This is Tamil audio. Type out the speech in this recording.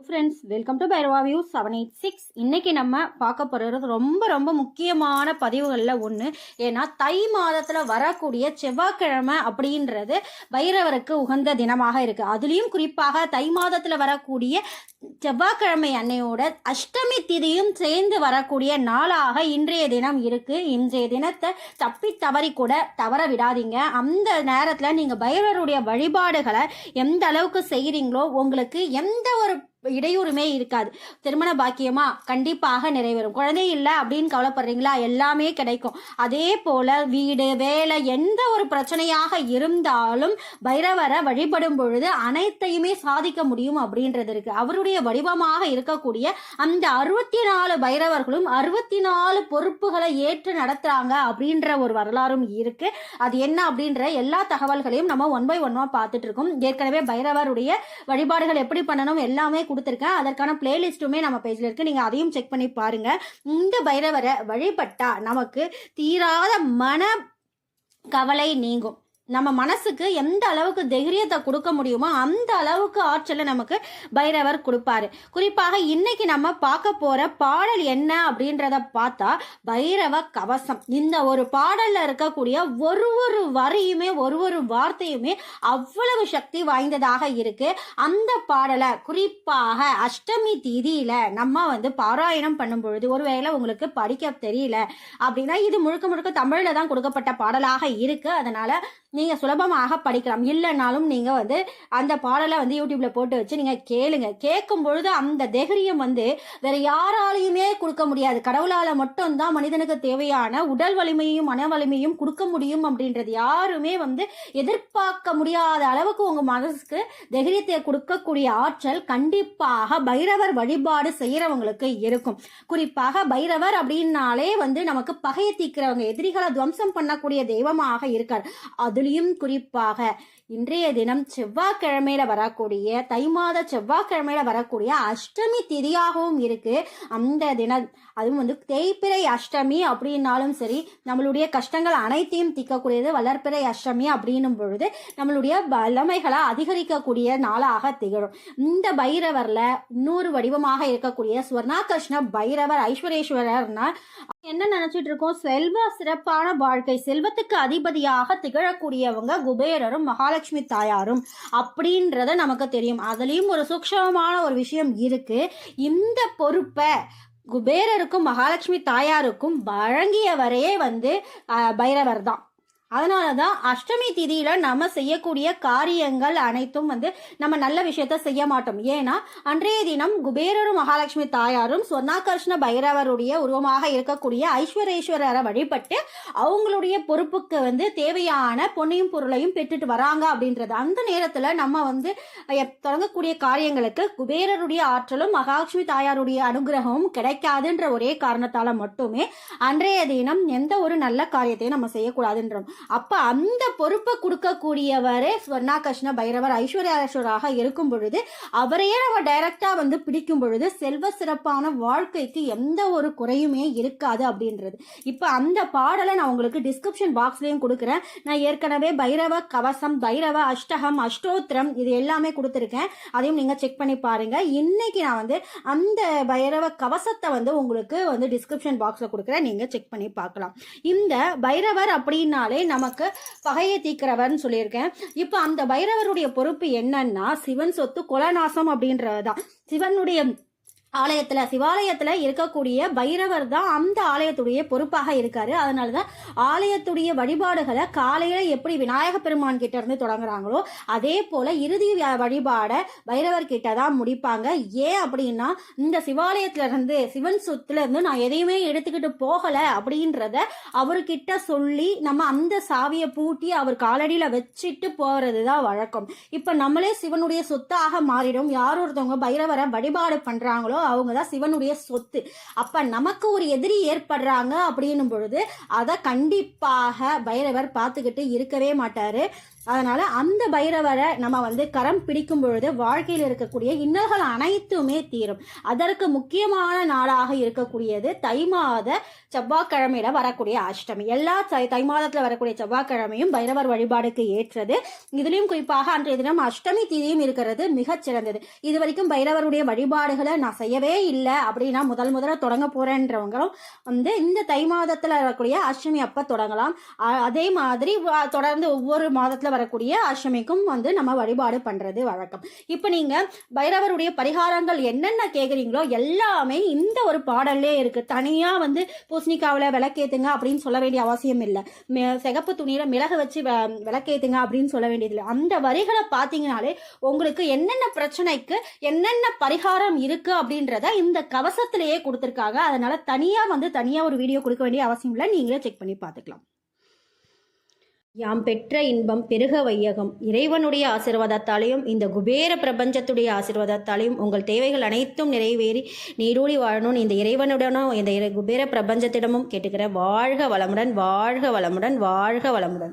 Friends welcome to Bhairava view seven eight six இன்றைக்கி நம்ம பார்க்க போகிறது ரொம்ப ரொம்ப முக்கியமான பதிவுகளில் ஒன்று ஏன்னா தை மாதத்தில் வரக்கூடிய செவ்வாய்க்கிழமை அப்படின்றது பைரவருக்கு உகந்த தினமாக இருக்குது அதுலேயும் குறிப்பாக தை மாதத்தில் வரக்கூடிய செவ்வாய்க்கிழமை அன்னையோட அஷ்டமி திதியும் சேர்ந்து வரக்கூடிய நாளாக இன்றைய தினம் இருக்குது இன்றைய தினத்தை தப்பி தவறி கூட தவற விடாதீங்க. அந்த நேரத்தில் நீங்கள் பைரவருடைய வழிபாடுகளை எந்த அளவுக்கு செய்கிறீங்களோ உங்களுக்கு எந்த ஒரு இடையூறுமே இருக்காது. திருமண பாக்கியமா கண்டிப்பாக நிறைவேறும். குழந்தை இல்லை அப்படின்னு கவலைப்படுறீங்களா? எல்லாமே கிடைக்கும். அதே போல வீடு வேலை எந்த ஒரு பிரச்சனையாக இருந்தாலும் பைரவரை வழிபடும் பொழுது அனைத்தையுமே சாதிக்க முடியும் அப்படின்றது இருக்கு. அவருடைய வடிவமாக இருக்கக்கூடிய அந்த அறுபத்தி நாலு பைரவர்களும் அறுபத்தி நாலு பொறுப்புகளை ஏற்று நடத்துறாங்க அப்படின்ற ஒரு வரலாறும் இருக்கு. அது என்ன அப்படின்ற எல்லா தகவல்களையும் நம்ம ஒன் பை ஒன்னா பார்த்துட்டு இருக்கோம். ஏற்கனவே பைரவருடைய வழிபாடுகள் எப்படி பண்ணணும் எல்லாமே கொடுத்துருக்கேன். அதற்கான பிளேலிஸ்ட்டுமே நம்ம பேஜில் இருக்குது நீங்கள் அதையும் செக் பண்ணி பாருங்கள் இந்த பைரவரை வழிபட்டால் நமக்கு தீராத மன கவலை நீங்கும். நம்ம மனசுக்கு எந்த அளவுக்கு தைரியத்தை கொடுக்க முடியுமோ அந்த அளவுக்கு ஆற்றலை நமக்கு பைரவர் கொடுப்பாரு. குறிப்பாக இன்னைக்கு நம்ம பார்க்க போற பாடல் என்ன அப்படின்றத பார்த்தா பைரவ கவசம். இந்த ஒரு பாடல்ல இருக்கக்கூடிய ஒரு ஒரு வரியுமே ஒரு ஒரு வார்த்தையுமே அவ்வளவு சக்தி வாய்ந்ததாக இருக்கு. அந்த பாடலை குறிப்பாக அஷ்டமி திதியில நம்ம வந்து பாராயணம் பண்ணும் பொழுது ஒருவேளை உங்களுக்கு படிக்க தெரியல அப்படின்னா இது முழுக்க முழுக்க தமிழ்ல தான் கொடுக்கப்பட்ட பாடலாக இருக்கு. அதனால நீங்கள் சுலபமாக படிக்கலாம். இல்லைனாலும் நீங்கள் வந்து அந்த பாடலை வந்து யூடியூப்பில் போட்டு வச்சு நீங்கள் கேளுங்க. கேட்கும் பொழுது அந்த தைரியம் வந்து வேற யாராலையுமே கொடுக்க முடியாது. கடவுளால் மட்டும்தான் மனிதனுக்கு தேவையான உடல் வலிமையும் மன வலிமையும் கொடுக்க முடியும் அப்படின்றது யாருமே வந்து எதிர்பார்க்க முடியாத அளவுக்கு உங்கள் மனசுக்கு தைரியத்தை கொடுக்கக்கூடிய ஆற்றல் கண்டிப்பாக பைரவர் வழிபாடு செய்கிறவங்களுக்கு இருக்கும். குறிப்பாக பைரவர் அப்படின்னாலே வந்து நமக்கு பகையை தீக்கிறவங்க எதிரிகளை துவம்சம் பண்ணக்கூடிய தெய்வமாக இருக்கார். அதுலயும் குறிப்பாக இன்றைய தினம் செவ்வாய்க்கிழமையில வரக்கூடிய தை மாத செவ்வாய்க்கிழமையில வரக்கூடிய அஷ்டமி திதியாகவும் இருக்கு. அந்த தினம் அதுவும் வந்து தேய்பிறை அஷ்டமி அப்படின்னாலும் சரி நம்மளுடைய கஷ்டங்கள் அனைத்தையும் திக்கக்கூடியது வளர்ப்பிறை அஷ்டமி அப்படின்னும் பொழுது நம்மளுடைய வல்லமைகளை அதிகரிக்கக்கூடிய நாளாக திகழும். இந்த பைரவர்ல இன்னொரு வடிவமாக இருக்கக்கூடிய ஸ்வர்ணாகிருஷ்ண பைரவர் ஐஸ்வரேஸ்வரர்னா என்ன நினைச்சிட்டு இருக்கோம்? செல்வ சிறப்பான வாழ்க்கை செல்வத்துக்கு அதிபதியாக திகழக்கூடியவங்க குபேரரும் மகால மகாலட்சுமி தாயாரும் அப்படின்றத நமக்கு தெரியும். அதுலேயும் ஒரு சூக்ஷமமான ஒரு விஷயம் இருக்கு. இந்த பொறுப்பை குபேரருக்கும் மகாலட்சுமி தாயாருக்கும் வழங்கியவரே வந்து பைரவர் தான். அதனால தான் அஷ்டமி திதியில நம்ம செய்யக்கூடிய காரியங்கள் அனைத்தும் வந்து நம்ம நல்ல விஷயத்த செய்ய மாட்டோம். ஏன்னா அன்றைய தினம் குபேரரும் மகாலட்சுமி தாயாரும் சொர்ணாகர்ஷ்ண பைரவருடைய உருவமாக இருக்கக்கூடிய ஐஸ்வரேஸ்வரரை வழிபட்டு அவங்களுடைய பொறுப்புக்கு வந்து தேவையான பொன்னையும் பொருளையும் பெற்றுட்டு வராங்க அப்படின்றது. அந்த நேரத்துல நம்ம வந்து தொடங்கக்கூடிய காரியங்களுக்கு குபேரருடைய ஆற்றலும் மகாலட்சுமி தாயாருடைய அனுகிரகமும் கிடைக்காதுன்ற ஒரே காரணத்தால மட்டுமே அன்றைய தினம் எந்த ஒரு நல்ல காரியத்தையும் நம்ம செய்யக்கூடாதுன்றோம். அப்போ அந்த பொறுப்பை கொடுக்கக்கூடியவரே ஸ்வர்ணாகிருஷ்ண பைரவர் ஐஸ்வர்யாஸ்வராக இருக்கும் பொழுது அவரையே நம்ம டைரக்டாக வந்து பிடிக்கும் பொழுது செல்வ சிறப்பான வாழ்க்கைக்கு எந்த ஒரு குறையுமே இருக்காது அப்படின்றது. இப்போ அந்த பாடலை நான் உங்களுக்கு டிஸ்கிரிப்ஷன் பாக்ஸ்லேயும் கொடுக்குறேன். நான் ஏற்கனவே பைரவ கவசம் பைரவ அஷ்டகம் அஷ்டோத்திரம் இது எல்லாமே கொடுத்துருக்கேன். அதையும் நீங்கள் செக் பண்ணி பாருங்கள் இன்னைக்கு நான் வந்து அந்த பைரவ கவசத்தை வந்து உங்களுக்கு வந்து டிஸ்கிரிப்ஷன் பாக்ஸில் கொடுக்குறேன். நீங்கள் செக் பண்ணி பார்க்கலாம். இந்த பைரவர் அப்படின்னாலே நமக்கு பகையை தீக்கிறவர்னு சொல்லியிருக்கேன். இப்போ அந்த பைரவருடைய பொறுப்பு என்னன்னா சிவன் சொத்து கொலநாசம் அப்படின்றதுதான். சிவனுடைய ஆலயத்துல சிவாலயத்துல இருக்கக்கூடிய பைரவர் தான் அந்த ஆலயத்துடைய பொறுப்பாக இருக்காரு. அதனாலதான் ஆலயத்துடைய வழிபாடுகளை காலையில எப்படி விநாயக பெருமான் கிட்ட இருந்து தொடங்குறாங்களோ அதே போல இறுதி வழிபாடை பைரவர் கிட்ட தான் முடிப்பாங்க. ஏன் அப்படின்னா இந்த சிவாலயத்துல இருந்து சிவன் சொத்துல இருந்து நான் எதையுமே எடுத்துக்கிட்டு போகல அப்படின்றத அவர்கிட்ட சொல்லி நம்ம அந்த சாவியை பூட்டி அவர் காலடியில வச்சுட்டு போறது தான் வழக்கம். இப்ப நம்மளே சிவனுடைய சொத்தாக மாறிடும். யார் ஒருத்தவங்க பைரவரை வழிபாடு பண்றாங்களோ அவங்க தான் சிவனுடைய சொத்து. அப்ப நமக்கு ஒரு எதிரி ஏற்படுறாங்க அப்படின்னும் பொழுது அதை கண்டிப்பாக பைரவர் பார்த்துக்கிட்டு இருக்கவே மாட்டாரு. அதனால அந்த பைரவரை நம்ம வந்து கரம் பிடிக்கும் பொழுது வாழ்க்கையில் இருக்கக்கூடிய இன்னல்கள் அனைத்துமே தீரும். அதற்கு முக்கியமான நாளாக இருக்கக்கூடியது தை மாத செவ்வாய்க்கிழமையில வரக்கூடிய அஷ்டமி. எல்லா தை தை மாதத்தில் வரக்கூடிய செவ்வாய்க்கிழமையும் பைரவர் வழிபாடுக்கு ஏற்றது. இதுலயும் குறிப்பாக அன்றைய தினம் அஷ்டமி தீதியும் இருக்கிறது மிகச் சிறந்தது இது வரைக்கும் பைரவருடைய வழிபாடுகளை நான் செய்யவே இல்லை. அப்படின்னா முதல் முதல்ல தொடங்க போகிறேன்றவங்களும் வந்து இந்த தை மாதத்தில் வரக்கூடிய அஷ்டமி அப்போ தொடங்கலாம். அதே மாதிரி தொடர்ந்து ஒவ்வொரு மாதத்தில் வரக்கூடிய அஷ்டமிக்கும் வந்து நம்ம வழிபாடு பண்ணுறது வழக்கம். இப்போ நீங்கள் பைரவருடைய பரிகாரங்கள் என்னென்ன கேட்குறீங்களோ எல்லாமே இந்த ஒரு பாடல்லே இருக்குது தனியாக வந்து பூசணிக்காவில் விளக்கேத்துங்க அப்படின்னு சொல்ல வேண்டிய அவசியம் இல்லை. சிகப்பு துணியில் மிளகு வச்சு வ- விளக்கேத்துங்க அப்படின்னு சொல்ல வேண்டியதில்லை அந்த வரிகளை பார்த்தீங்கனாலே உங்களுக்கு என்னென்ன பிரச்சனைக்கு என்னென்ன பரிகாரம் இருக்குது அப்படின்னு அப்படின்றத இந்த கவசத்திலேயே கொடுத்துருக்காங்க. அதனால தனியா வந்து தனியா ஒரு வீடியோ கொடுக்க வேண்டிய அவசியம் இல்லை. நீங்களே செக் பண்ணி பார்த்துக்கலாம். யாம் பெற்ற இன்பம் பெருக வையகம். இறைவனுடைய ஆசீர்வாதத்தாலையும் இந்த குபேர பிரபஞ்சத்துடைய ஆசீர்வாதத்தாலையும் உங்கள் தேவைகள் அனைத்தும் நிறைவேறி நீரூடி வாழணும்னு இந்த இறைவனுடனும் இந்த இறை- குபேர பிரபஞ்சத்திடமும் கேட்டுக்கிற வாழ்க வளமுடன் வாழ்க வளமுடன் வாழ்க வளமுடன்.